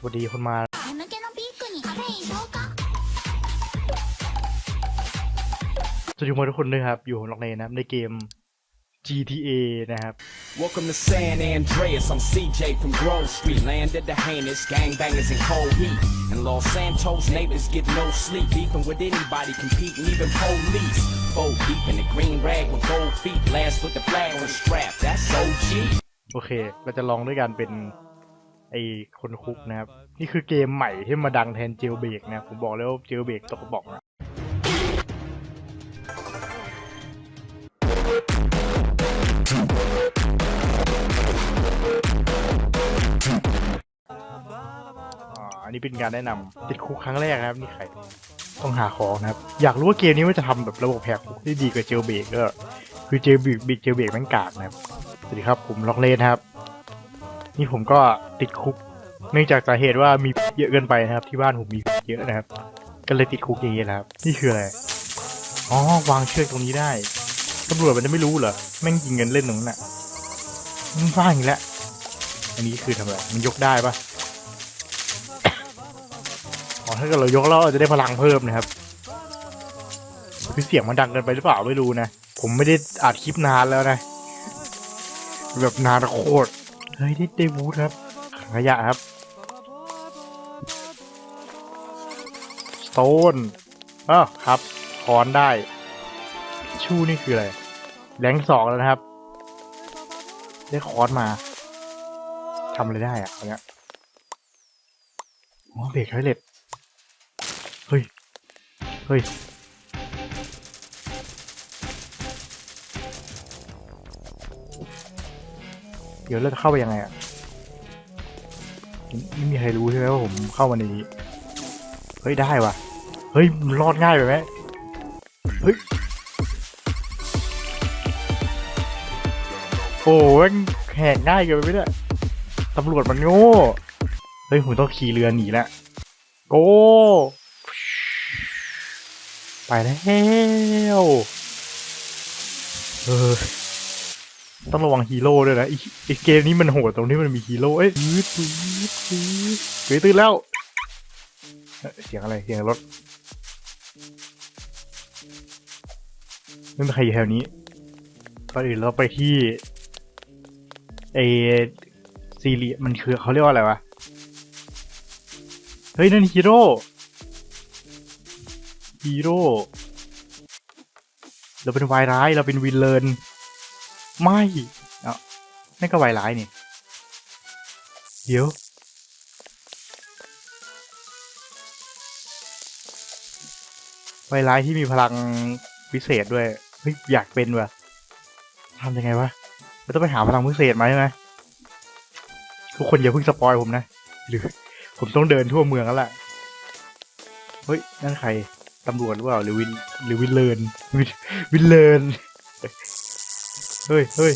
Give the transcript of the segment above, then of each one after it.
สวัสดีคนมาสวัสดีทุกคนด้วยครับ อยู่ของล็อกเลนนะครับในเกม GTA นะครับ Welcome to San Andreas I'm CJ from Grove Street land of the heinous gangbangers in cold heat and Los Santos neighbors get no sleep beefing with anybody competing even police four deep in the green rag with gold feet last with the flag on the strap that's OG โอเค เราจะลองด้วยกันเป็น ไอ้คนคุกนะครับ นี่คือเกมใหม่ที่มาดังแทนเจลเบรกนะผมบอกแล้วว่าเจลเบรกตกกระบอกนะอ่าอันนี้เป็นการแนะนำติดคุกครั้งแรกนะครับนี่ใครต้องหาของนะครับ อยากรู้ว่าเกมนี้มันจะทำแบบระบบแหกคุกได้ดีกว่าเจลเบรกก็คือเจลเบกเจลเบรกแม่งกากนะครับสวัสดีครับผมล็อกเลนครับ นี่ผมก็ติดคุก เนื่องจากสาเหตุว่ามีเยอะเกินไปนะครับ ที่บ้านผมมีเยอะนะครับ ก็เลยติดคุกอย่างนี้นะครับ นี่คืออะไร อ๋อวางเชือกตรงนี้ได้ตำรวจมันจะไม่รู้เหรอ แม่งยิงเงินเล่นตรงนั้นน่ะมันว่างอีกแล้ว อันนี้คือทำอะไร มันยกได้ปะอ๋อถ้าเกิดเรายกแล้วเราจะได้พลังเพิ่มนะครับคือเสียงมันดังเกินไปหรือเปล่าไม่รู้นะ ผมไม่ได้อัดคลิปนานแล้วนะ แบบนานโคตร เฮ้ยได้ได้วูดครับขยะครับสโตนอ้าวครับคอนได้ ชูนี่คืออะไรแรงสองแล้วนะครับ ได้คอนมาทำอะไรได้อะเอาเนี้ยอ๋อเบรกไทเล็ตเฮ้ย เฮ้ย เดี๋ยวเราจะเข้าไปยังไงอะไม่มีใครรู้ใช่ไหมว่าผมเข้ามาในนี้เฮ้ยได้ว่ะเฮ้ยรอดง่ายไปไหมเฮ้ยโอ้ยแหกง่ายเกินไปเนี่ยตำรวจมันโง่เฮ้ยผมต้องขี่เรือหนีแล้วโก้ไปแล้วเออ ต้องระวังฮีโร่ด้วยนะไอ้ไอเกมนี้มันโหดตรงที่มันมีฮีโร่เอ้ยตื้อตื้อตื้อเฮ้ยตื้อแล้ว เสียงอะไร เสียงรถไม่มีใครอยู่แถวนี้ก่อนอื่นเราไปที่ไอซีรีมันคือเขาเรียกว่าอะไรวะ เฮ้ย นั่นฮีโร่ฮีโร่เราเป็นวายร้าย เราเป็นวินเลน ไม่เอ้านั่นก็ไวร้ายนี่ เดี๋ยว ไวร้ายที่มีพลังพิเศษด้วย เฮ้ย อยากเป็นว่ะทำยังไงวะเราต้องไปหาพลังพิเศษมาใช่ไหมทุกคนอย่าเพิ่งสปอยผมนะ หรือ ผมต้องเดินทั่วเมืองแล้วแหละเฮ้ย นั่นใคร ตำรวจหรือเปล่า หรือวิน หรือวินเลนวินวินเลน เฮ้ยเฮ้ย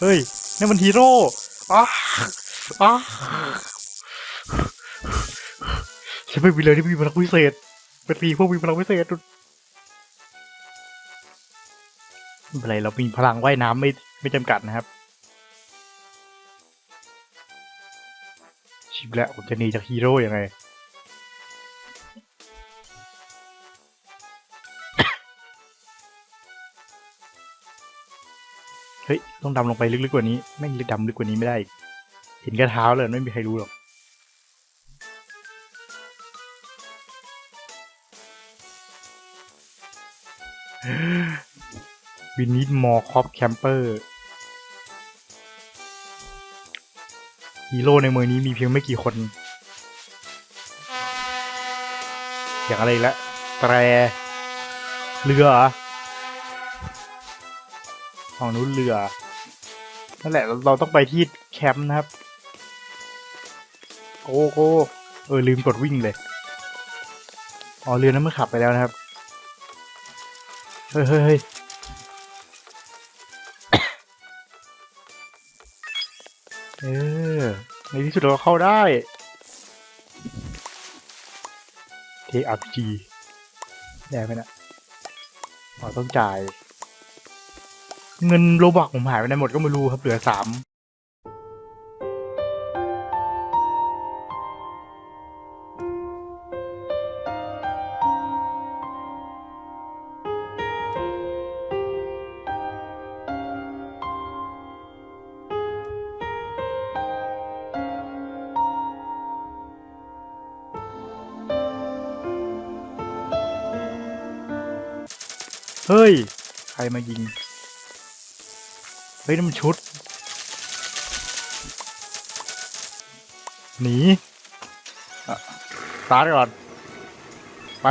เฮ้ยนี่มันฮีโร่อ้าอ้าฉันไม่มีเลยที่มีพลังพิเศษ เป็นปีพวกมีพลังพิเศษดุไม่เป็นไรเรามีพลังว่ายน้ำไม่ไม่จำกัดนะครับ ชิบแล้วผมจะหนีจากฮีโร่ยังไง เฮ้ย ต้องดำลงไปลึกๆกว่านี้ ไม่ลึกดำลึกกว่านี้ไม่ได้อีกเห็นแค่เท้าเลยไม่มีใครรู้หรอก วินิดมอคอปแคมเปอร์ฮีโร่ในเมืองนี้มีเพียงไม่กี่คน อย่างอะไรล้วแตรเรือ ฝั่งนู้นเรือนั่นแหละเราเราต้องไปที่แคมป์นะครับโกโกเออลืมกดวิ่งเลยอ๋อเรือนั้นมันขับไปแล้วนะครับเฮ้ยเฮ้ยเฮ้ยเออในที่สุดเราเข้าได้เทอัพจีได้ไหมนะอ๋อต้องจ่าย เงินโลบักผมหายไปไหนหมดก็ไม่รู้ครับเหลือสามเฮ้ย ใครมายิง เฮ้ยนั่นมันชุด หนีสตาร์ทก่อน ไป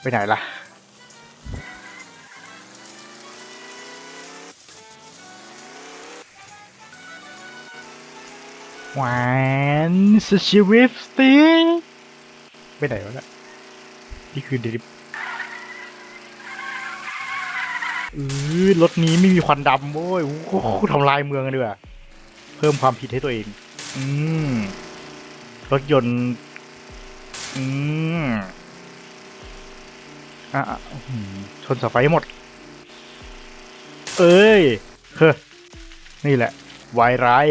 ไปไหนล่ะหวานสชีวิฟสติไปไหนวะเนี่ยนี่คือดริฟ เออรถนี้ไม่มีควันดำโว้ยโอ้โหทำลายเมืองกันดีกว่าเพิ่มความผิดให้ตัวเอง อืมรถยนต์ อืมอะชนเสาไฟหมด เอ้ย เฮ้นี่แหละ วายร้าย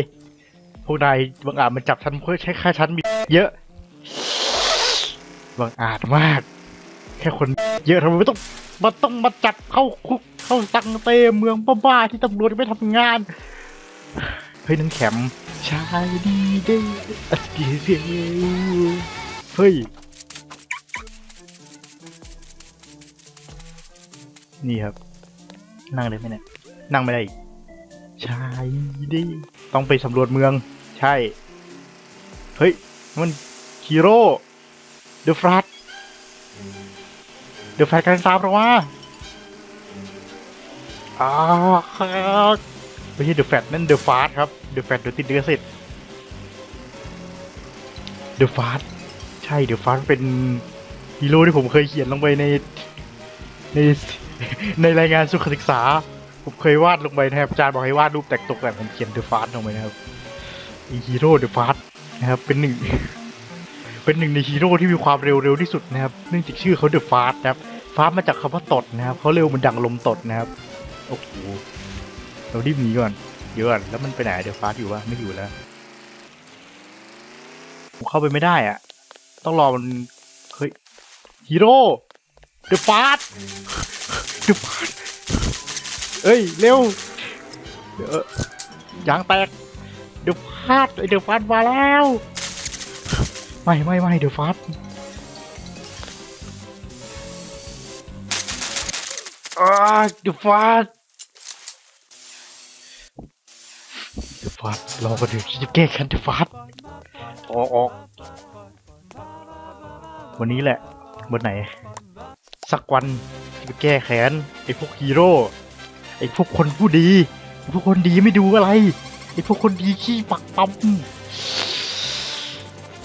พวกนายบังอาจมันจับฉันเพื่อใช้ค่าฉันมีเยอะบังอาจมาก แค่คนเยอะทำไมไม่ต้องมาต้องมาจับเข้าคุก เข้าสังเตเมืองบ้าๆที่ตำรวจไม่ทำงาน เฮ้ยนั่นแขมชายดีเด้อดีเซลเฮ้ย นี่ครับ นั่งได้ไหมเนี่ย นั่งไม่ได้อีกใช่ดิต้องไปสำรวจเมือง ใช่ เฮ้ย มันฮีโร่เดอะฟรัตเดอะแฟลกันตามเราว่า อ่าไม่ใช่เดอะแฟตนั่นเดอะฟาสครับเดอะแฟตเดี๋ยวติดเดือสิทธ์เดอะฟาสใช่เดอะฟาสเป็นฮีโร่ที่ผมเคยเขียนลงไปในในในรายงานสุขศึกษา ผมเคยวาดลงไปนะครับอาจารย์บอกให้วาดรูปแตกตกแต่ผมเขียนเดอะฟาสลงไปนะครับอีฮีโร่เดอะฟาสนะครับเป็นหนึ่งเป็นหนึ่งในฮีโร่ที่มีความเร็วเร็วที่สุดนะครับเนื่องจากชื่อเขาเดอะฟาสนะครับฟาสมาจากคำว่าตดนะครับเขาเร็วเหมันดังลมตดนะครับ โอ้โหเรารีบหนีก่อน เดี๋ยวก่อนแล้วมันไปไหนเดอะฟาสอยู่วะไม่อยู่แล้วผมเข้าไปไม่ได้อะต้องรอมันเฮ้ยฮีโร่เดอะฟาสเดอะฟาสเอ้ยเร็วเดี๋ยวยางแตกเดอะฟาสไอเดอะฟาสมาแล้ว ไม่ไม่ไม่เดอะฟาส อ่าเดอะฟาสเดอะฟาสรอกันเดี๋ยวจะแก้แค้นเดอะฟาสออกออกวันนี้แหละวันไหน สักวันจะแก้แค้นไอ้พวกฮีโร่ไอ้พวกคนผู้ดีไอ้พวกคนดีไม่ดูอะไรไอ้พวกคนดีขี้ปักปั๊ม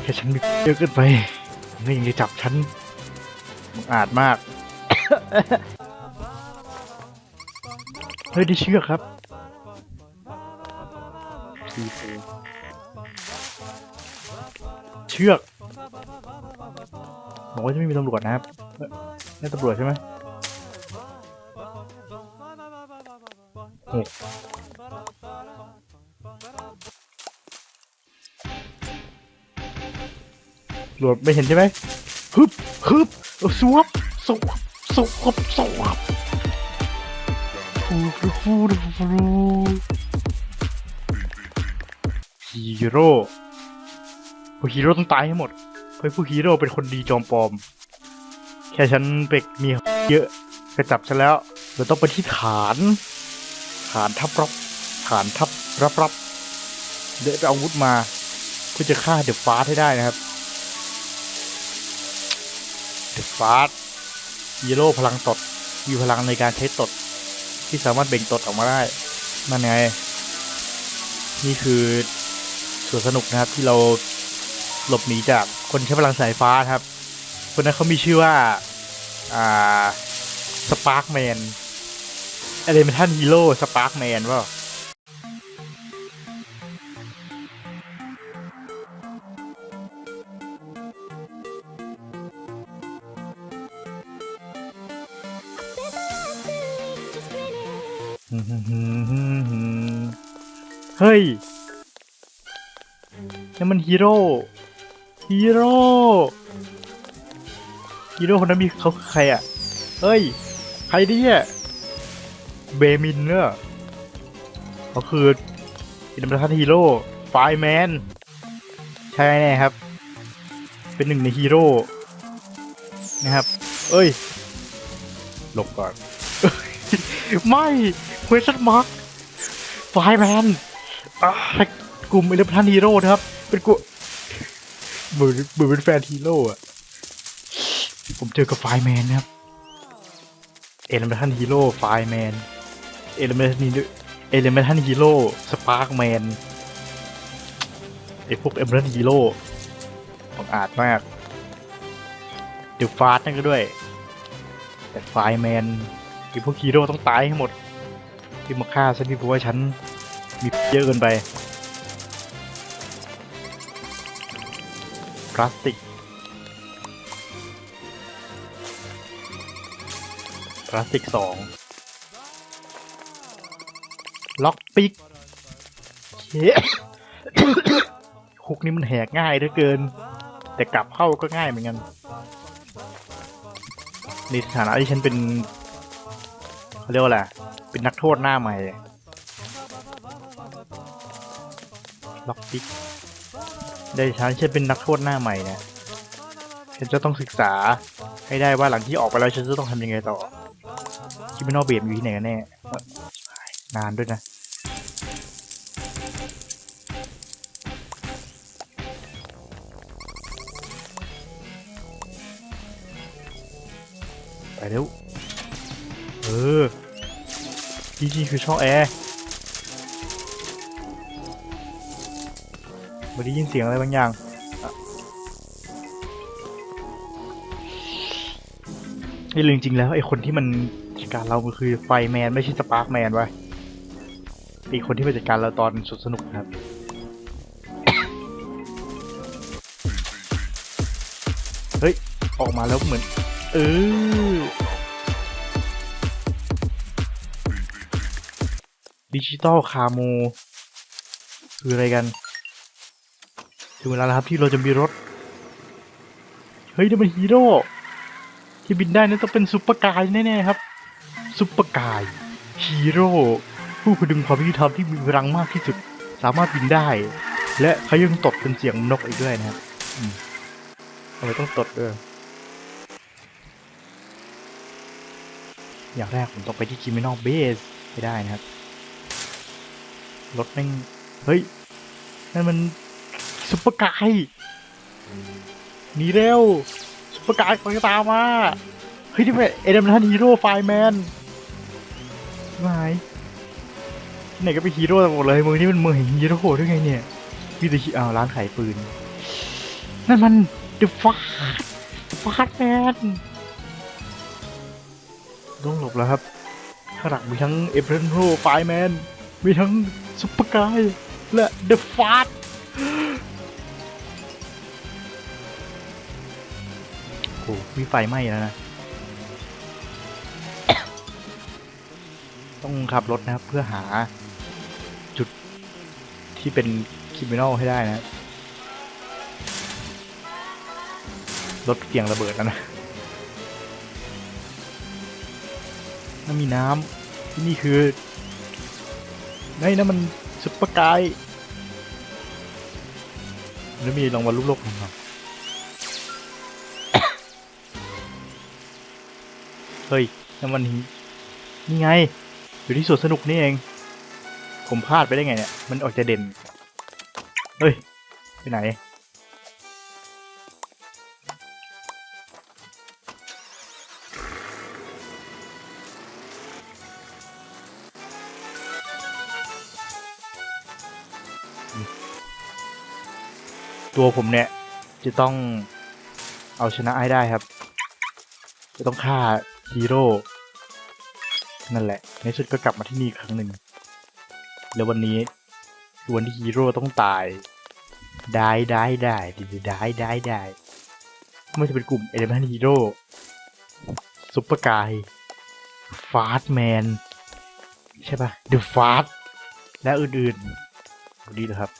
แค่ฉันมีเยอะเกินไปไม่ยังจะจับฉันอาจมาก เฮ้ยได้เชือกครับซีฟูเชือกบอกว่าจะไม่มีตำรวจนะครับนี่ตำรวจใช่ไหมโอ้ตำรวจไม่เห็นใช่ไหมฮึบฮึบสวบสวบสวบสวบ ฮีโร่พวกฮีโร่ต้องตายให้หมด เฮ้ยผู้ฮีโร่เป็นคนดีจอมปลอม แค่ฉันเป็กมีเยอะก็จับฉันแล้วเราต้องไปที่ฐาน ฐานทัพรับฐานทัพรับรับเดี๋ยวไปเอาอาวุธมาเพื่อจะฆ่าเดอะฟาให้ได้นะครับ เดอะฟาฮีโร่พลังตดมีพลังในการใช้ตด ที่สามารถเบ่งตดออกมาได้นั่นไง นี่คือส่วนสนุกนะครับที่เราหลบหนีจากคนใช้พลังสายฟ้าครับ คนนั้นเขามีชื่อว่า อ่า สปาร์กแมนอะไรเป็นท่านฮีโร่สปาร์กแมนว่า เฮ้ยนั่มันฮีโร่ฮีโร่ฮีโร่คนนั้นมีเขาคือใครอะ เฮ้ย ใครเนี่ยเบมินเนอะเขาคืออินดัมทันฮีโร่ไฟแมน ใช่แน่ครับ เป็นหนึ่งในฮีโร่นะครับ เอ้ย หลบก่อน ไม่เวสต์มาร์คไฟแมน กลุ่มเอเลพันฮีโร่นะครับ เป็นกลุ่มเหมือนเหมือนเป็นแฟนฮีโร่อะผมเจอกับไฟแมนนะครับ เอเลเมทันฮีโร่ไฟแมน เอเลเมทันฮีโร่เอเลเมทันฮีโร่สปาร์กแมนไอพวกเอเลเมทันฮีโร่บังอาจมากเดี๋ยวฟาสนั่นก็ด้วย แต่ไฟแมนไอพวกฮีโร่ต้องตายให้หมดที่มาฆ่าฉันนี่เพราะว่าฉัน มีเยอะเกินไป พลาสติก พลาสติกสองล็อกปิกเฮ้คุกนี้มันแหกง่ายเหลือเกิน แต่กลับเข้าก็ง่ายเหมือนกันในฐานะที่ฉันเป็นเขาเรียกว่าอะไรเป็นนักโทษหน้าใหม่ ล็อกปิกในฐานะที่ฉันเป็นนักโทษหน้าใหม่นี่ยฉันจะต้องศึกษาให้ได้ว่าหลังที่ออกไปแล้วฉันจะต้องทำยังไงต่อคิมินอลเบียมอยู่ที่ไหนกันแน่นานด้วยนะไปเร็วเออที่นี่คือช่องแอร์ ไม่ได้ยินเสียงอะไรบางอย่างอะนี่เรื่องจริงแล้วไอ้คนที่มันจัดการเรามันคือไฟแมนไม่ใช่สปาร์กแมนวะไอ้คนที่มาจัดการเราตอนสุดสนุกครับเฮ้ย ออกมาแล้วเหมือน เออดิจิตอลคาโม คืออะไรกัน ถึงเวลาแล้วครับที่เราจะมีรถ เฮ้ยนี่มันฮีโร่ที่บินได้นั่นต้องเป็นซุปเปอร์กายแน่ๆครับซุปเปอร์กายฮีโร่ผู้พดุงความยุติธรรมที่มีพลังมากที่สุด สามารถบินได้ และเขายังตดเป็นเสียงนกอีกด้วยนะครับทำไมต้องตดด้วยอย่างแรกผมต้องไปที่ Criminal Base ให้ได้นะครับ รถแม่ง เฮ้ย นั่นมัน ซุปเปอร์กายหนีเร็วซุปเปอร์กายกำลังจะตามมาเฮ้ยนี่เป็นเอเดมทันฮีโร่ไฟแมนไม่หายไหนก็เป็นฮีโร่หมดเลยเมืองนี้มันเมืองแห่งฮีโร่ด้วยไงเนี่ยมีแต่ฮีอ้าวร้านขายปืนนั่นมันเดอะฟาสฟาสแมนต้องหลบแล้วครับข้างหลังมีทั้งเอเ r รนฮีโ o ไฟแมนมีทั้งซุปเปอร์กายและเดอะฟาส โอ้มีไฟไหม้แล้วนะ ต้องขับรถนะครับ เพื่อหาจุดที่เป็นคิมินอลให้ได้นะครับรถเสี่ยงระเบิดแล้วนะถ้ามีน้ำที่นี่คือไอ้นั่นมันซุปเปอร์กายแล้วมีรางวัลลูกโลกของเรา เฮ้ยนั่นมันนี่ไง อยู่ที่สวนสนุกนี่เอง ผมพลาดไปได้ไงเนี่ย มันออกจะเด่น เฮ้ย ไปไหน ตัวผมเนี่ย จะต้องเอาชนะให้ได้ครับ จะต้องฆ่า ฮีโร่นั่นแหละ ในที่สุดก็กลับมาที่นี่อีกครั้งหนึ่ง แล้ววันนี้คือวันที่ฮีโร่ต้องตาย ได้ได้ได้ได้ได้ได้ไม่ว่าจะเป็นกลุ่มเอเลเมนฮีโร่ซุปเปอร์กายฟาสแมนใช่ปะเดอะฟาสและอื่นๆดีเลยครับ